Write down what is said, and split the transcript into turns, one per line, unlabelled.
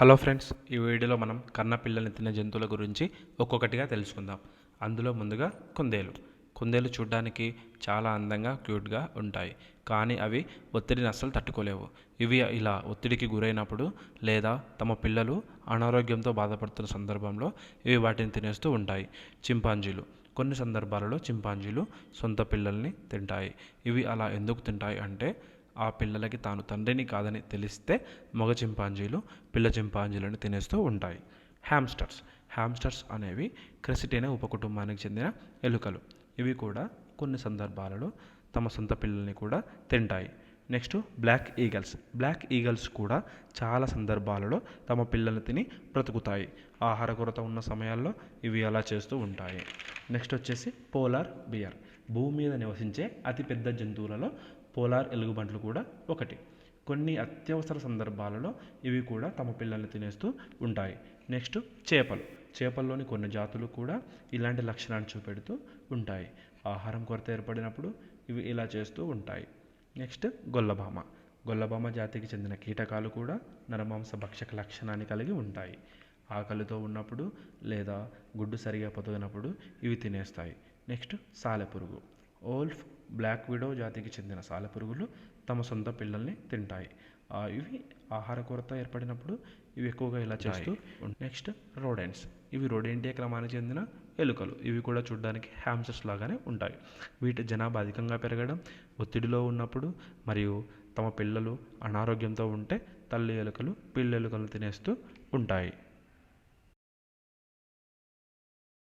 Hello friends ఈ వీడియోలో మనం కన్న పిల్లల్ని తినే జంతువుల గురించి ఒక్కొక్కటిగా తెలుసుకుందాం. అందులో ముందుగా కుందేలు. కుందేలు చూడ్డానికి చాలా అందంగా క్యూట్గా ఉంటాయి. కానీ అవి ఒత్తిడిని అస్సలు తట్టుకోలేవు. ఇవి ఇలా ఒత్తిడికి గురైనప్పుడు లేదా తమ పిల్లలు అనారోగ్యంతో బాధపడుతున్న సందర్భంలో ఇవి వాటిని తినేస్తూ ఉంటాయి. చింపాంజీలు. కొన్ని సందర్భాలలో చింపాంజీలు సొంత పిల్లల్ని తింటాయి. ఇవి అలా ఎందుకు తింటాయి అంటే ఆ పిల్లలకి తాను తండ్రిని కాదని తెలిస్తే మగ చింపాంజీలు పిల్ల చింపాంజీలను తినేస్తూ ఉంటాయి. హ్యామ్స్టర్స్ హ్యామ్స్టర్స్ అనేవి క్రెసిటేనే ఉపకుటుంబానికి చెందిన ఎలుకలు. ఇవి కూడా కొన్ని సందర్భాలలో తమ సొంత పిల్లల్ని కూడా తింటాయి. Next black eagles black eagles కూడా చాలా సందర్భాలలో తమ పిల్లల్ని తిని బ్రతుకుతాయి. ఆహార కొరత ఉన్న సమయాల్లో ఇవి అలా చేస్తూ ఉంటాయి. నెక్స్ట్ వచ్చేసి పోలార్ బియర్ భూమి మీద నివసించే అతిపెద్ద జంతువులలో పోలార్ ఎలుగుబంట్లు కూడా ఒకటి. కొన్ని అత్యవసర సందర్భాలలో ఇవి కూడా తమ పిల్లల్ని తినేస్తూ ఉంటాయి. నెక్స్ట్ చేపలు. చేపల్లోని కొన్ని జాతులు కూడా ఇలాంటి లక్షణాన్ని చూపెడుతూ ఉంటాయి. ఆహారం కొరత ఏర్పడినప్పుడు ఇవి ఇలా చేస్తూ ఉంటాయి. నెక్స్ట్ గొల్లభామ. గొల్లభామ జాతికి చెందిన కీటకాలు కూడా నరమాంస భక్షక లక్షణాన్ని కలిగి ఉంటాయి. ఆకలితో ఉన్నప్పుడు లేదా గుడ్డు సరిగా పొదగినప్పుడు ఇవి తినేస్తాయి. నెక్స్ట్ సాలెపురుగు. ఓల్ఫ్ బ్లాక్ విడో జాతికి చెందిన సాలెపురుగులు తమ సొంత పిల్లల్ని తింటాయి. ఇవి ఆహార కొరత ఏర్పడినప్పుడు ఇవి ఎక్కువగా ఇలా చేస్తూ నెక్స్ట్ రోడెంట్స్. ఇవి రోడెంటియా క్రమానికి చెందిన ఎలుకలు. ఇవి కూడా చూడడానికి హ్యామ్సర్స్ లాగానే ఉంటాయి. వీటి జనాభా అధికంగా పెరగడం ఒత్తిడిలో ఉన్నప్పుడు మరియు తమ పిల్లలు అనారోగ్యంతో ఉంటే తల్లి ఎలుకలు పిల్ల ఎలుకలను తినేస్తూ ఉంటాయి.